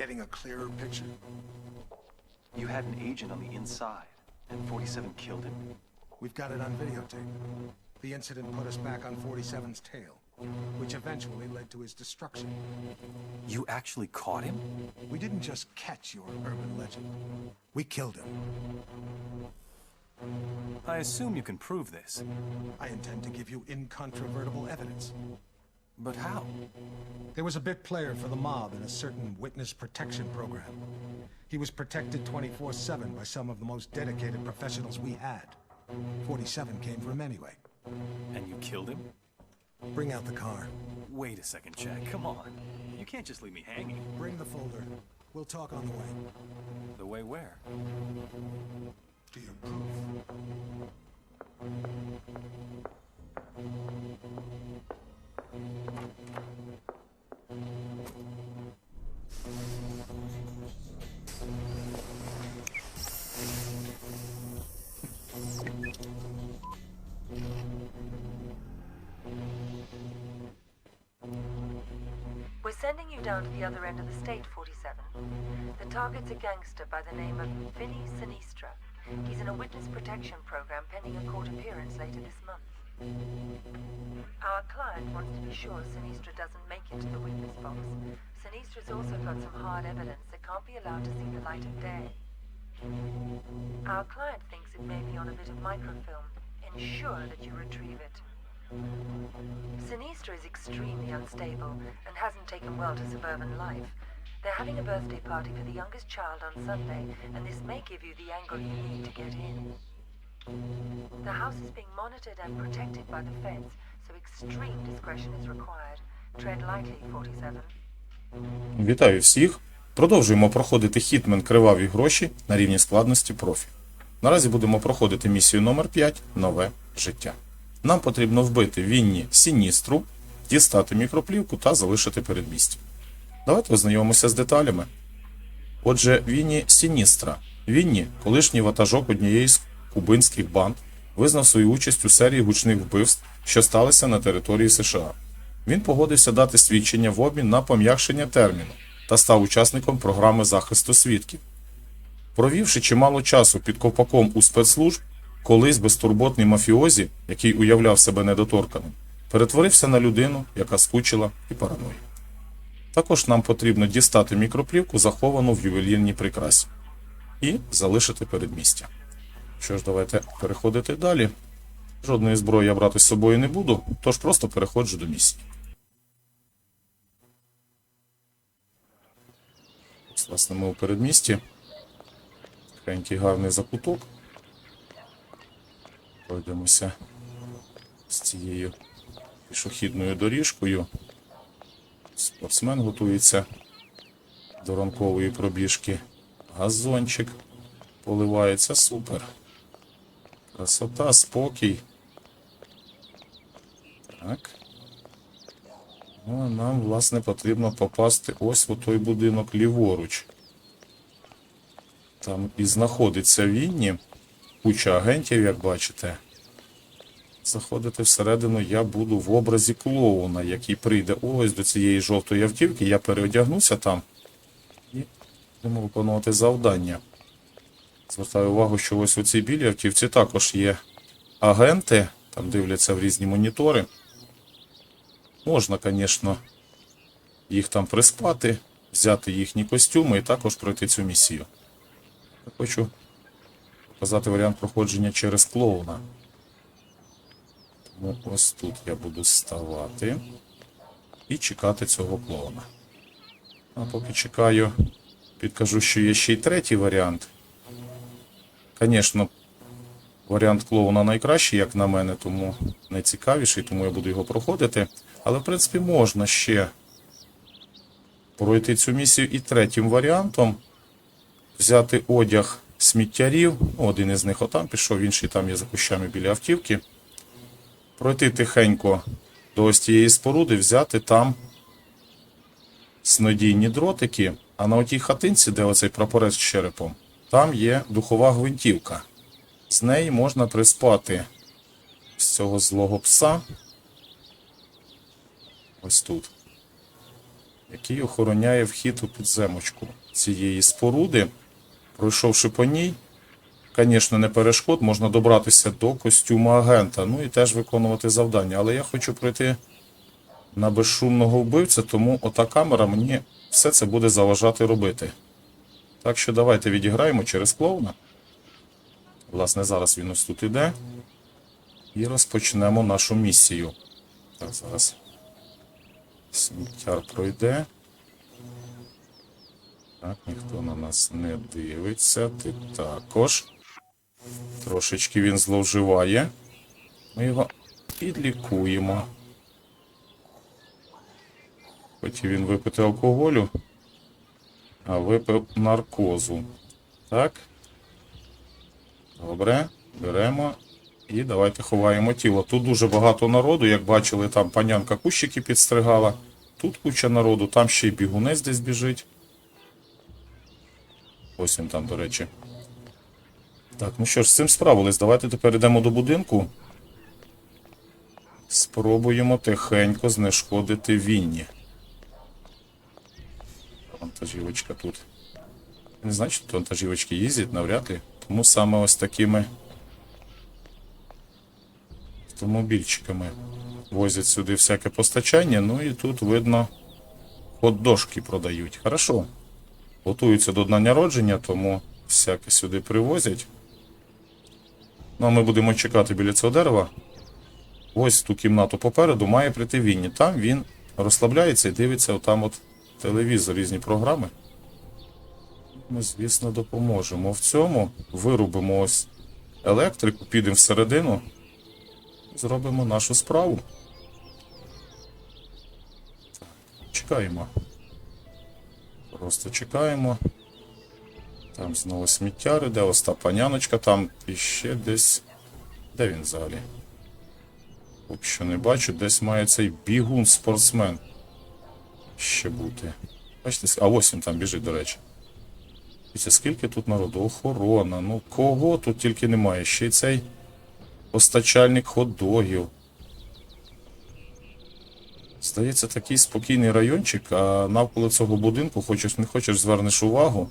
getting a clearer picture? You had an agent on the inside, and 47 killed him. We've got it on videotape. The incident put us back on 47's tail, which eventually led to his destruction. You actually caught him? We didn't just catch your urban legend. We killed him. I assume you can prove this. I intend to give you incontrovertible evidence. But how? There was a bit player for the mob in a certain witness protection program. He was protected 24-7 by some of the most dedicated professionals we had. 47 came for him anyway. And you killed him? Bring out the car. Wait a second, Jack. Come on. You can't just leave me hanging. Bring the folder. We'll talk on the way. The way where? To your proof. We're sending you down to the other end of the state, 47. The target's a gangster by the name of Vinny Sinistra. He's in a witness protection program pending a court appearance later this month. Our client wants to be sure Sinistra doesn't make it to the witness box. Sinistra's also got some hard evidence that can't be allowed to see the light of day. Our client thinks it may be on a bit of microfilm. Ensure that you retrieve it. Sinistra is extremely unstable and hasn't taken well to suburban life. They're having a birthday party for the youngest child on Sunday, and this may give you the angle you need to get in. The house is being monitored and protected by the feds, so extreme discretion is required. Tread lightly, 47. Вітаю всіх! Продовжуємо проходити хітмен Криваві гроші на рівні складності профі. Наразі будемо проходити місію номер 5 Нове життя. Нам потрібно вбити Вінні Сіністру, дістати мікроплівку та залишити передмістя. Давайте ознайомимося з деталями. Отже, Вінні Сіністра. Вінні, колишній ватажок однієї з кубинських банд, визнав свою участь у серії гучних вбивств, що сталися на території США. Він погодився дати свідчення в обмін на пом'якшення терміну та став учасником програми захисту свідків. Провівши чимало часу під ковпаком у спецслужб, колись безтурботний мафіозі, який уявляв себе недоторканим, перетворився на людину, яка скучила і паранує. Також нам потрібно дістати мікроплівку, заховану в ювелірній прикрасі, і залишити передмістя. Що ж, давайте переходити далі. Жодної зброї я брати з собою не буду, тож просто переходжу до місії. Ось, власне, ми у передмісті. Тихенький гарний закуток. Пройдемося з цією пішохідною доріжкою. Спортсмен готується до ранкової пробіжки. Газончик поливається супер. Красота, спокій. Так. Ну, а нам, власне, потрібно попасти ось в той будинок ліворуч. Там і знаходиться Вінні. Куча агентів, як бачите. Заходити всередину я буду в образі клоуна, який прийде ось до цієї жовтої автівки. Я переодягнуся там і будемо виконувати завдання. Звертаю увагу, що ось у цій білій автівці також є агенти, там дивляться в різні монітори. Можна, звісно, їх там приспати, взяти їхні костюми і також пройти цю місію. Я хочу показати варіант проходження через клоуна. Тому ось тут я буду ставати і чекати цього клоуна. А поки чекаю, підкажу, що є ще й третій варіант. Звісно, варіант клоуна найкращий, як на мене, тому найцікавіший, тому я буду його проходити. Але, в принципі, можна ще пройти цю місію і третім варіантом взяти одяг сміттярів. Ну, один із них отам пішов, інший там є за кущами біля автівки. Пройти тихенько до ось цієї споруди, взяти там снодійні дротики, а на отій хатинці, де оцей прапорець з черепом, там є духова гвинтівка. З неї можна приспати з цього злого пса. Ось тут. який охороняє вхід у підземочку цієї споруди. Пройшовши по ній, звісно, не перешкод, можна добратися до костюму агента, ну і теж виконувати завдання. Але я хочу пройти на безшумного вбивця, тому ота камера мені все це буде заважати робити. Так що давайте відіграємо через клоуна. Власне, зараз він ось тут іде. І розпочнемо нашу місію. Так, зараз. Сміттяр пройде. Так, ніхто на нас не дивиться. Ти також. Трошечки він зловживає. Ми його підлікуємо. Хотів він випити алкоголю, а випив наркозу. Так. Добре, беремо і давайте ховаємо тіло. Тут дуже багато народу, як бачили, там панянка кущики підстригала. Тут куча народу, там ще й бігунець десь біжить. Ось він там, до речі. Так, ну що ж, з цим справились. Давайте тепер йдемо до будинку. Спробуємо тихенько знешкодити Вінні. Вантажівочка тут. Не знаю, чи тут вантажівочки їздять, навряд ли. Тому саме ось такими автомобільчиками возять сюди всяке постачання. Ну і тут видно хот-дошки продають. Хорошо. Готуються до дня народження, тому всяке сюди привозять. Ну, а ми будемо чекати біля цього дерева. Ось ту кімнату попереду має прийти Вінні. Там він розслабляється і дивиться отам от телевізор, різні програми. Ми, звісно, допоможемо в цьому. Вирубимо ось електрику, підемо всередину, зробимо нашу справу. Чекаємо. Просто чекаємо. Там знову сміття іде, ось та паняночка, там іще десь. Де він взагалі? Поки що не бачу, десь має цей бігун спортсмен ще бути. Бачите, а ось він там біжить, до речі. Дивіться, скільки тут народу? Охорона. Ну кого тут тільки немає. Ще й цей постачальник хот-догів. Здається, такий спокійний райончик, а навколо цього будинку, хочеш не хочеш, звернеш увагу.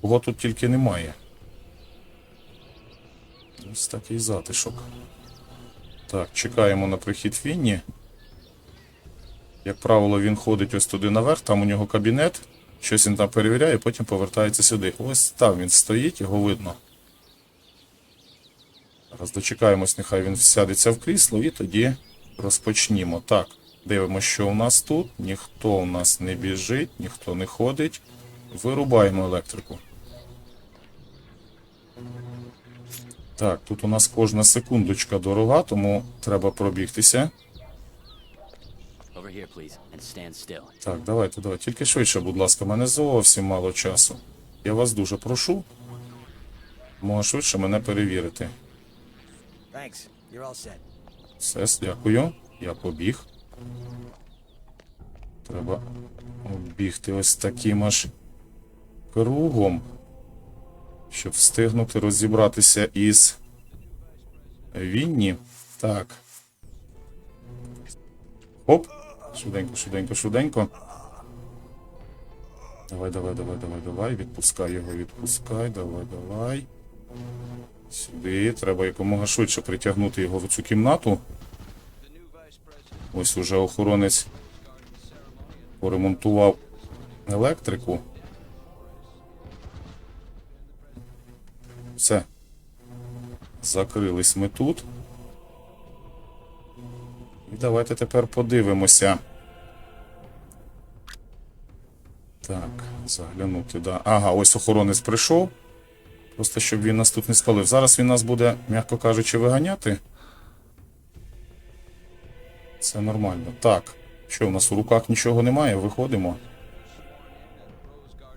Кого тут тільки немає. Ось такий затишок. Так, чекаємо на прихід Вінні. Як правило, він ходить ось туди наверх, там у нього кабінет, щось він там перевіряє, потім повертається сюди. Ось там він стоїть, його видно. Зараз дочекаємось, нехай він сядеться в крісло і тоді розпочнімо. Так, дивимося, що у нас тут. Ніхто у нас не біжить, ніхто не ходить. Вирубаємо електрику. Так, тут у нас кожна секундочка дорога, тому треба пробігтися. Over here, please, and stand still. Так, давайте, давайте. Тільки швидше, будь ласка, мене зовсім мало часу. Я вас дуже прошу. Може швидше мене перевірити. Thanks. You're all set. Все, дякую. Я побіг. Треба оббігти ось таким аж кругом, щоб встигнути розібратися із Вінні. Так. Оп. Швиденько, швиденько, швиденько. Давай, давай, давай, давай, давай. Відпускай його, відпускай. Давай, давай. Сюди. Треба якомога швидше притягнути його в цю кімнату. Ось уже охоронець поремонтував електрику. Все. Закрились ми тут. І давайте тепер подивимося. Так, заглянути, да. Ага, ось охоронець прийшов. Просто щоб він нас тут не спалив. Зараз він нас буде, м'яко кажучи, виганяти. Це нормально. Так. Що, у нас у руках нічого немає? Виходимо.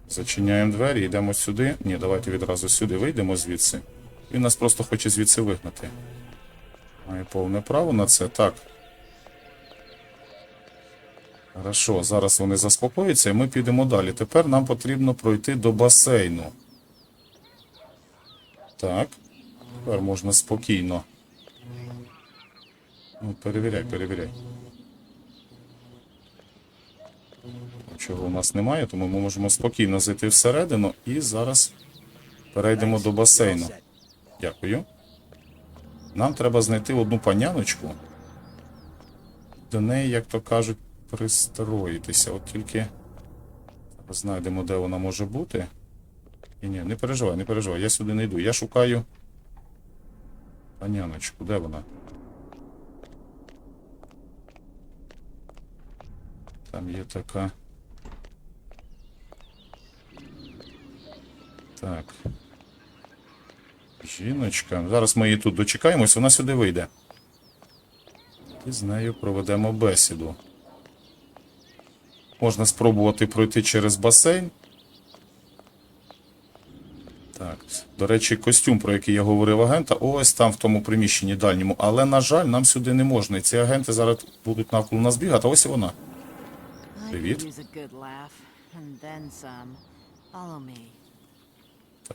Зачиняємо двері, йдемо сюди. Ні, давайте відразу сюди вийдемо звідси. Він нас просто хоче звідси вигнати. Має повне право на це. Так. Хорошо, зараз вони заспокояться і ми підемо далі. Тепер нам потрібно пройти до басейну. Так. Тепер можна спокійно. Ну, перевіряй, перевіряй. Чого у нас немає, тому ми можемо спокійно зайти всередину і зараз перейдемо до басейну. Дякую. Нам треба знайти одну паняночку. До неї, як то кажуть, пристроїтися. От тільки знайдемо, де вона може бути. І ні, не переживай, не переживай, я сюди не йду. Я шукаю паняночку. Де вона? Там є така. Так. Жіночка. Зараз ми її тут дочекаємось, вона сюди вийде. І з нею проведемо бесіду. Можна спробувати пройти через басейн. Так. До речі, костюм, про який я говорив агента, ось там в тому приміщенні дальньому. Але, на жаль, нам сюди не можна. І ці агенти зараз будуть навколо нас бігати. Ось і вона. Привіт.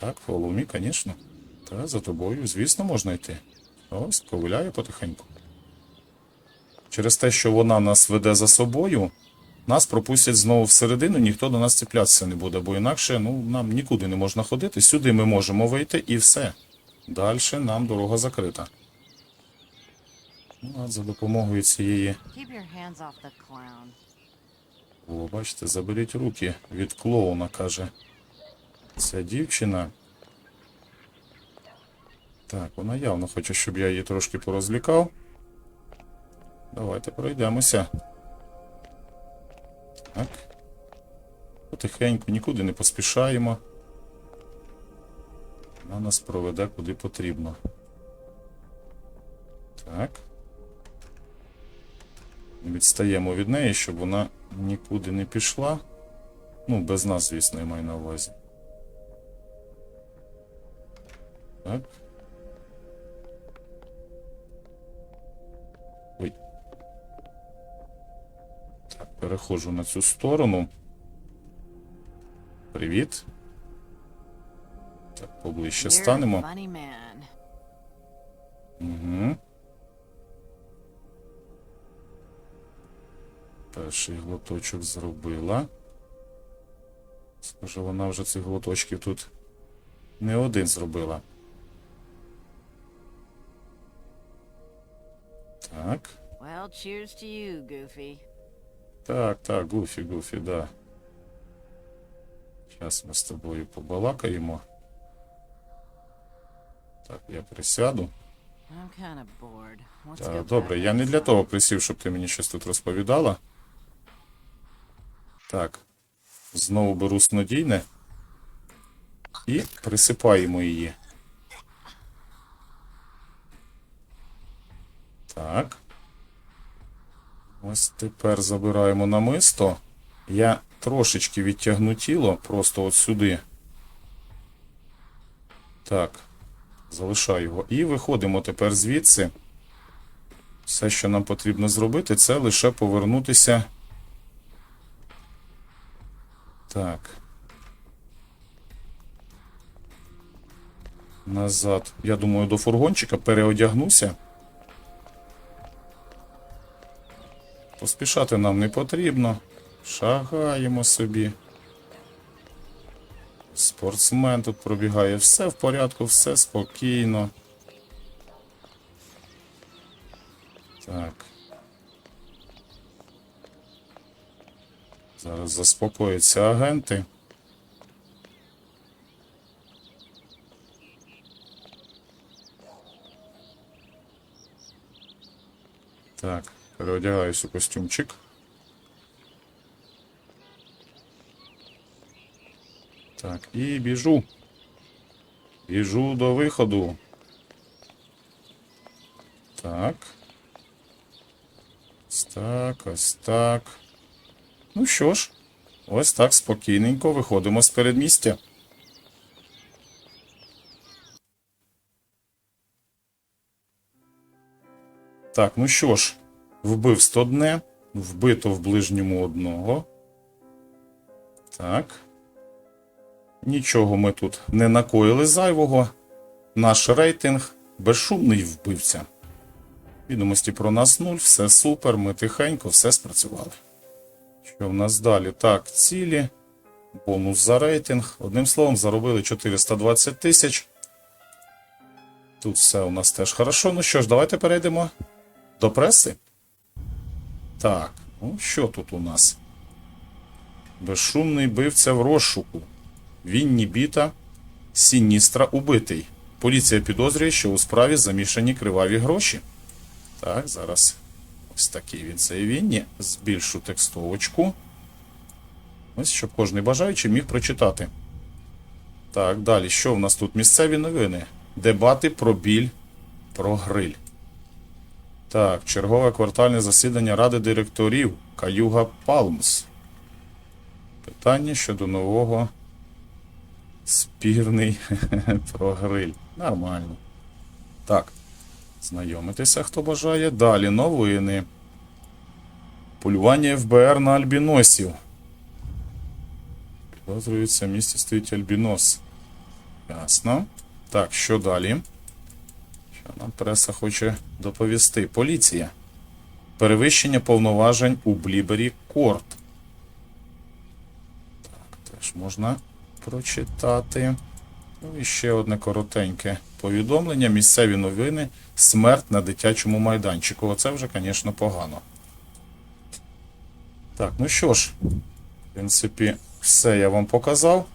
Так, follow me, звісно. Та за тобою, звісно, можна йти. Ось, ковиляє потихеньку. Через те, що вона нас веде за собою, нас пропустять знову всередину, ніхто до нас цеплятися не буде, бо інакше ну, нам нікуди не можна ходити. Сюди ми можемо вийти і все. Далі нам дорога закрита. Ну, а за допомогою цієї. О, бачите, заберіть руки від клоуна, каже. Ця дівчина. Так, вона явно хоче, щоб я її трошки порозлікав. Давайте пройдемося. Так. Потихеньку, нікуди не поспішаємо. Вона нас проведе куди потрібно. Так. Відстаємо від неї, щоб вона нікуди не пішла. Ну, без нас, звісно, я маю на увазі. Так. Переходжу на цю сторону. Привіт. Так, поближче станемо. Угу. Перший глоточок зробила. Схоже, вона вже цих глоточків тут не один зробила. Так. Well, cheers to you, Goofy. Так, так, Гуфі, Гуфі, да. Зараз ми з тобою побалакаємо. Так, я присяду. Так, добре, я не для того присів, щоб ти мені щось тут розповідала. Так. Знову беру снодійне. І присипаємо її. Так. Ось тепер забираємо намисто. Я трошечки відтягну тіло, просто от сюди. Так. Залишаю його. І виходимо тепер звідси. Все, що нам потрібно зробити, це лише повернутися. Так. Назад. Я думаю, до фургончика переодягнуся. Поспішати нам не потрібно. Шагаємо собі. Спортсмен тут пробігає. Все в порядку, все спокійно. Так. Зараз заспокояться агенти. Так, переодягаюсь у костюмчик. Так, і біжу. Біжу до виходу. Так. Ось так, ось так. Ну що ж, ось так спокійненько виходимо з передмістя. Так, ну що ж, вбивство одне, вбито в ближньому одного. Так. Нічого ми тут не накоїли зайвого. Наш рейтинг безшумний вбивця. Відомості про нас нуль, все супер, ми тихенько, все спрацювали. Що в нас далі? Так, цілі. Бонус за рейтинг. Одним словом, заробили 420 тисяч. Тут все у нас теж хорошо. Ну що ж, давайте перейдемо до преси. Так, ну що тут у нас? Безшумний бивця в розшуку. Вінні біта. Сіністра убитий. Поліція підозрює, що у справі замішані криваві гроші. Так, зараз ось такий він цей Вінні. Збільшу текстовочку. Ось, щоб кожний бажаючий міг прочитати. Так, далі. Що в нас тут? Місцеві новини. Дебати про біль, про гриль. Так, чергове квартальне засідання Ради директорів Каюга Палмс. Питання щодо нового спірний про гриль. Нормально. Так. Знайомитися, хто бажає. Далі новини. Полювання ФБР на альбіносів. Підозрюється, в місті стоїть альбінос. Ясно. Так, що далі? Нам преса хоче доповісти? Поліція. Перевищення повноважень у Блібері Корт. Так, теж можна прочитати. Ну і ще одне коротеньке повідомлення. Місцеві новини. Смерть на дитячому майданчику. Оце вже, звісно, погано. Так, ну що ж, в принципі, все я вам показав.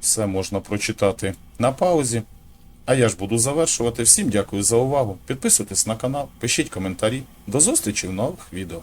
Все можна прочитати на паузі. А я ж буду завершувати. Всім дякую за увагу. Підписуйтесь на канал, пишіть коментарі. До зустрічі в нових відео.